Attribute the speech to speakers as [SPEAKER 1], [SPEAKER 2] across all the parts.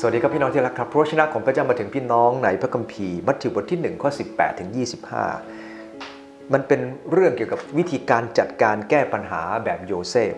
[SPEAKER 1] สวัสดีครับพี่น้องที่รักครับพระชนะของพระเจ้ามาถึงพี่น้องในพระคัมภีร์มัทธิวบทที่1ข้อ18 ถึง 25 มันเป็นเรื่องเกี่ยวกับวิธีการจัดการแก้ปัญหาแบบโยเซฟ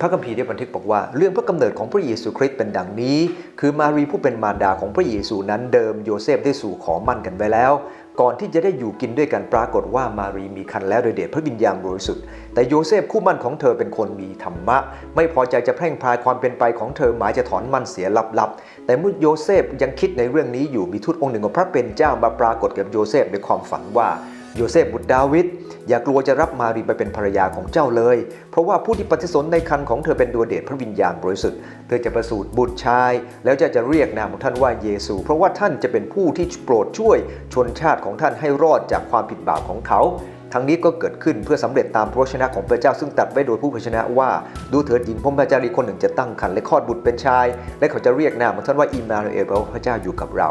[SPEAKER 1] พระคัมภีร์ได้บันทึกบอกว่า เรื่องพระกำเนิดของพระเยซูคริสต์เป็นดังนี้ คือมารีผู้เป็นมารดาของพระเยซูนั้นเดิมโยเซฟได้สู่ขอมั่นกันไว้แล้ว ก่อนที่จะได้อยู่กินด้วยกันปรากฏว่ามารีมีคันแล้วโดยเดชพระวิญญาณบริสุทธิ์ แต่โยเซฟคู่มั่นของเธอเป็นคนมีธรรมะ ไม่พอใจจะแพร่งพรายความเป็นไปของเธอหมายจะถอนมั่นเสียลับๆ แต่เมื่อโยเซฟยังคิดในเรื่องนี้อยู่มีทูตองค์หนึ่งของพระเป็นเจ้ามาปรากฏกับโยเซฟในความฝันว่า โยเซฟบุตรดาวิดอย่ากลัวจะรับมารีไปเป็นภรรยาของเจ้าเลย เพราะว่าผู้ที่ปฏิสนในคันของเธอเป็นดวงเดชพระวิญญาณบริสุทธิ์เธอจะประสูติบุตรชาย แล้วจะจะเรียกนามของท่านว่าเยซู เพราะว่าท่านจะเป็นผู้ที่โปรดช่วยชนชาติของท่านให้รอดจากความผิดบาปของเขา ทั้งนี้ก็เกิดขึ้นเพื่อสำเร็จตามพระวจนะของพระเจ้าซึ่งตัดไว้โดยผู้เผยชนะว่าดูเถิดหญิงพรหมจารีคนหนึ่งจะตั้งครรภ์และคลอดบุตรเป็นชาย และเขาจะเรียกนามของท่านว่าอิมานูเอลแปลว่าพระเจ้าอยู่กับเรา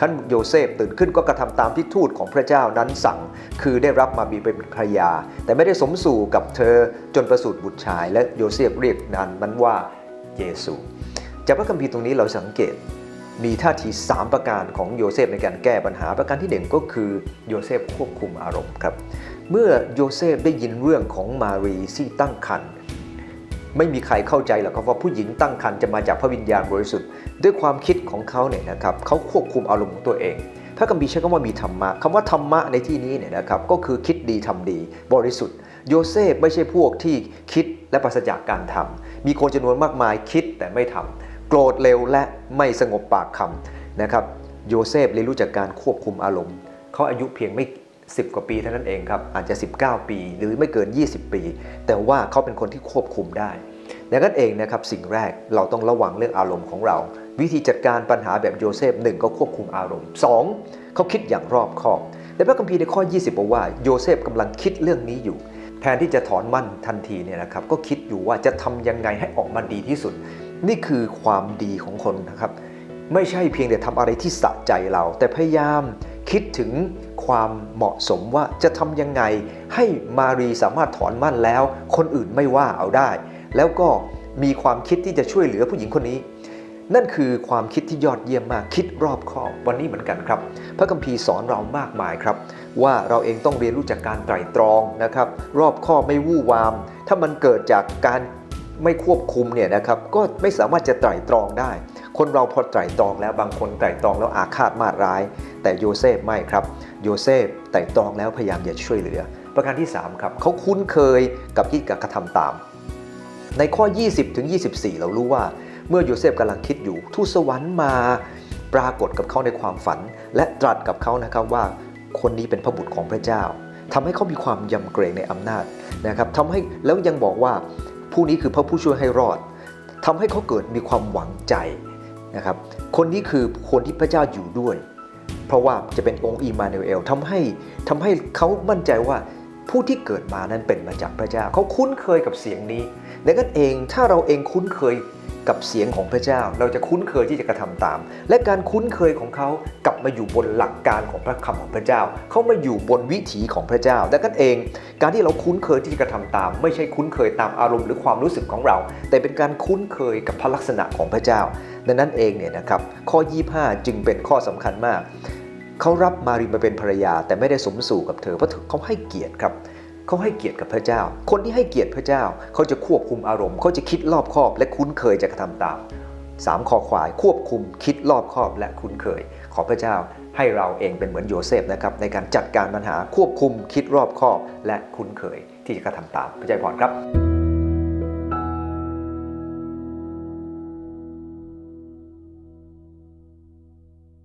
[SPEAKER 1] ขั้นโยเซฟตื่นขึ้นก็กระทำตามที่ทูตของพระเจ้านั้นสั่ง คือได้รับมาบีเป็นภรรยา แต่ไม่ได้สมสู่กับเธอจนประสูติบุตรชาย และโยเซฟเรียกนามมันว่าเยซู จากพระคัมภีร์ตรงนี้เราสังเกตมีท่าที 3 ประการของโยเซฟในการแก้ปัญหาประการที่หนึ่งก็คือโยเซฟควบคุมอารมณ์ครับ เมื่อโยเซฟได้ยินเรื่องของมารีที่ตั้งครรภ์ไม่มีใครเข้าใจหรอกครับว่าผู้หญิงตั้งครรภ์จะมาจากพระวิญญาณบริสุทธิ์ ด้วยความคิดของเขาเนี่ยนะครับเขาควบคุมอารมณ์ของตัวเอง พระคัมภีร์ใช้คำว่ามีธรรมะคำว่าธรรมะในที่นี้เนี่ยนะครับก็คือคิดดีทำดี บริสุทธิ์ โยเซฟไม่ใช่พวกที่คิดและปราศจากการทำมีคนจำนวนมากมายคิดแต่ไม่ทำโกรธเร็วและไม่สงบปากคำนะครับโยเซฟเรียนรู้จากการควบคุมอารมณ์เขาอายุเพียงไม่ 10 กว่าปีเท่านั้นเองครับอาจจะ 19 ปี หรือไม่เกิน 20 ปี แต่ว่าเขาเป็นคนที่ควบคุมได้ดังนั้นเองนะครับสิ่งแรกเราต้องระวังเรื่องอารมณ์ของเรา วิธีจัดการปัญหาแบบโยเซฟหนึ่งก็ควบคุมอารมณ์ 2. เขาคิดอย่างรอบคอบในพระคัมภีร์ในข้อ 20 บอกว่าโยเซฟกำลังคิดเรื่องนี้อยู่ แทนที่จะถอนมั่นทันทีเนี่ยนะครับก็คิดอยู่ว่าจะทำยังไงให้ออกมาดีที่สุด นี่คือความดีของคนนะครับไม่ใช่เพียงแต่ทำอะไรที่สะใจเรา แต่พยายามคิดถึง ความเหมาะสมว่าจะทำยังไง ให้มารีสามารถถอนมั่นแล้ว คนอื่นไม่ว่าเอาได้ แล้วก็มีความคิดที่จะช่วยเหลือผู้หญิงคนนี้ นั่นคือความคิดที่ยอดเยี่ยมมากคิดรอบคอบวันนี้เหมือนกันครับ พระคัมภีร์สอนเรามากมายครับ ว่าเราเองต้องเรียนรู้จากการไตร่ตรองนะครับ รอบคอบไม่วู่วาม ถ้ามันเกิดจากการไม่ควบคุมเนี่ยนะครับก็ไม่สามารถจะไตร่ตรองได้ คนเราพอไตร่ตรองแล้วบางคนไตร่ตรองแล้วอาฆาตมาดร้าย แต่โยเซฟไม่ครับ โยเซฟไตร่ตรองแล้วพยายามจะช่วยเหลือ ประการที่ 3 ครับเขาคุ้นเคยกับที่กระทำตาม ในข้อ 20ถึง24 เรารู้ว่า เมื่อโยเซฟกำลังคิดอยู่ ทูตสวรรค์มาปรากฏกับเขาในความฝัน และตรัสกับเขานะครับว่าคนนี้เป็นพระบุตรของพระเจ้าทำให้เขามีความยำเกรงในอำนาจนะครับทำให้แล้วยังบอกว่าผู้นี้คือพระผู้ช่วยให้รอดทำให้เขาเกิดมีความหวังใจนะครับ คนนี้คือคนที่พระเจ้าอยู่ด้วย เพราะว่าจะเป็นองค์อิมานูเอลทำให้ทำให้เขามั่นใจว่าผู้ที่เกิดมานั้นเป็นมาจากพระเจ้า เขาคุ้นเคยกับเสียงนี้ดังนั้นเองถ้าเราเองคุ้นเคย กับเสียงของพระเจ้า เราจะคุ้นเคยที่จะกระทำตาม และการคุ้นเคยของเขากลับมาอยู่บนหลักการของพระคำของพระเจ้า เขามาอยู่บนวิถีของพระเจ้าดังนั้นเอง การที่เราคุ้นเคยที่จะกระทำตาม ไม่ใช่คุ้นเคยตามอารมณ์หรือความรู้สึกของเรา แต่เป็นการคุ้นเคยกับพระลักษณะของพระเจ้า ดังนั้นเองเนี่ยนะครับข้อ 25 จึงเป็นข้อสำคัญมากเขารับมารีมาเป็นภรรยาแต่ไม่ได้สมสู่กับเธอเพราะเขาให้เกียรติครับ เขาให้เกียรติกับพระเจ้า คนที่ให้เกียรติพระเจ้าเขาจะควบคุมอารมณ์เขาจะคิดรอบคอบ และคุ้นเคยจะกระทำตามสามคอควายควบคุมคิดรอบคอบและคุ้นเคย ขอพระเจ้าให้เราเองเป็นเหมือนโยเซฟนะครับในการจัดการปัญหาควบคุมคิดรอบคอบ และคุ้นเคยที่จะกระทำตามพระเจ้าพรครับ